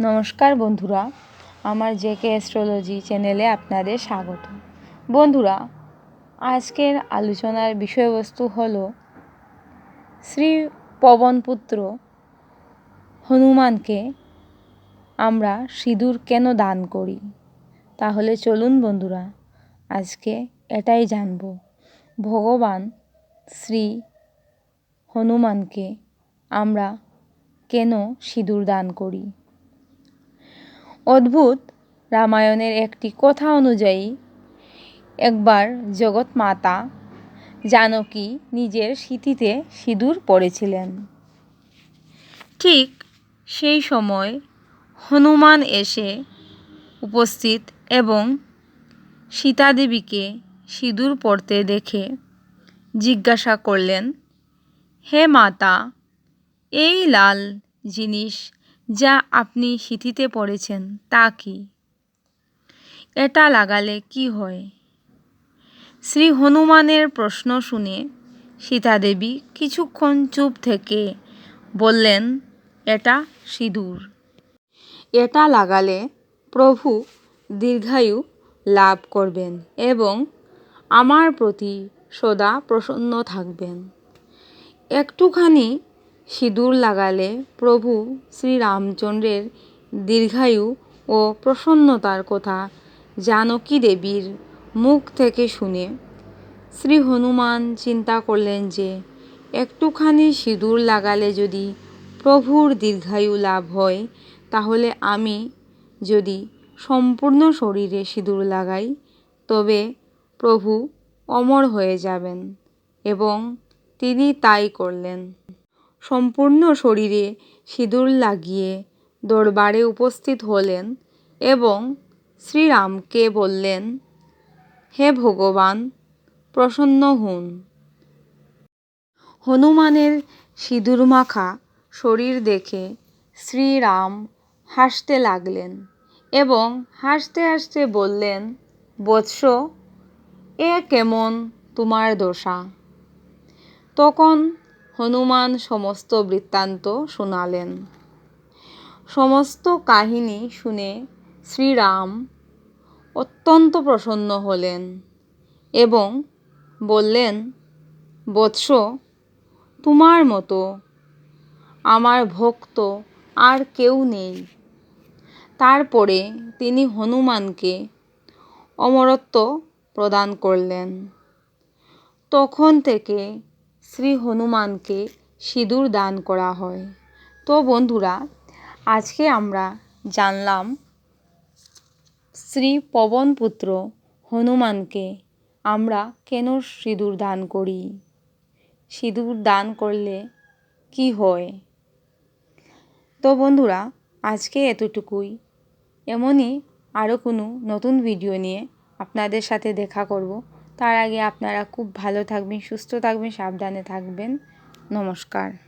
নমস্কার বন্ধুরা, আমার জেকে অ্যাস্ট্রোলজি চ্যানেলে আপনাদের স্বাগত। বন্ধুরা, আজকের আলোচনার বিষয়বস্তু হল শ্রী পবনপুত্র হনুমানকে আমরা সিঁদুর কেন দান করি? তাহলে চলুন বন্ধুরা, আজকে এটাই জানব। ভগবান শ্রী হনুমানকে আমরা কেন সিঁদুর দান করি? অদ্ভুত রামায়ণের একটি কথা অনুযায়ী, একবার জগৎ মাতা জানকী নিজের স্মৃতিতে সিঁদুর পড়েছিলেন। ঠিক সেই সময় হনুমান এসে উপস্থিত এবং সীতাদেবীকে সিঁদুর পড়তে দেখে জিজ্ঞাসা করলেন, হে মাতা, এই লাল জিনিস যা আপনি সিঁথিতে পড়েছেন, তা কি? এটা লাগালে কি হয়? শ্রী হনুমানের প্রশ্ন শুনে সীতাদেবী কিছুক্ষণ চুপ থেকে বললেন, এটা সিঁদুর। এটা লাগালে প্রভু দীর্ঘায়ু লাভ করবেন এবং আমার প্রতি সদা প্রসন্ন থাকবেন। একটুখানি সিঁদুর লাগালে প্রভু শ্রীরামচন্দ্রের দীর্ঘায়ু ও প্রসন্নতার কথা জানকী দেবীর মুখ থেকে শুনে শ্রী হনুমান চিন্তা করলেন যে, একটুখানি সিঁদুর লাগালে যদি প্রভুর দীর্ঘায়ু লাভ হয়, তাহলে আমি যদি সম্পূর্ণ শরীরে সিঁদুর লাগাই, তবে প্রভু অমর হয়ে যাবেন এবং তিনি তাই করলেন। সম্পূর্ণ শরীরে সিঁদুর লাগিয়ে দরবারে উপস্থিত হলেন এবং শ্রীরামকে বললেন, হে ভগবান, প্রসন্ন হন। হনুমানের সিঁদুর মাখা শরীর দেখে শ্রীরাম হাসতে লাগলেন এবং হাসতে হাসতে বললেন, বৎস, এ কেমন তোমার দশা? তখন হনুমান সমস্ত বৃত্তান্ত শোনালেন। সমস্ত কাহিনী শুনে শ্রীরাম অত্যন্ত প্রসন্ন হলেন এবং বললেন, বৎস, তোমার মতো আমার ভক্ত আর কেউ নেই। তারপরে তিনি হনুমানকে অমরত্ব প্রদান করলেন। তখন থেকে শ্রী হনুমানকে সিঁদুর দান করা হয়। তো বন্ধুরা, আজকে আমরা জানলাম শ্রী পবনপুত্র হনুমানকে আমরা কেন সিঁদুর দান করি? সিঁদুর দান করলে কি হয়? তো বন্ধুরা, আজকে এতটুকুই। এমনই আরও কোনো নতুন ভিডিও নিয়ে আপনাদের সাথে দেখা করব। তার আগে আপনারা খুব ভালো থাকবেন সুস্থ থাকবেন সাবধানে থাকবেন। নমস্কার।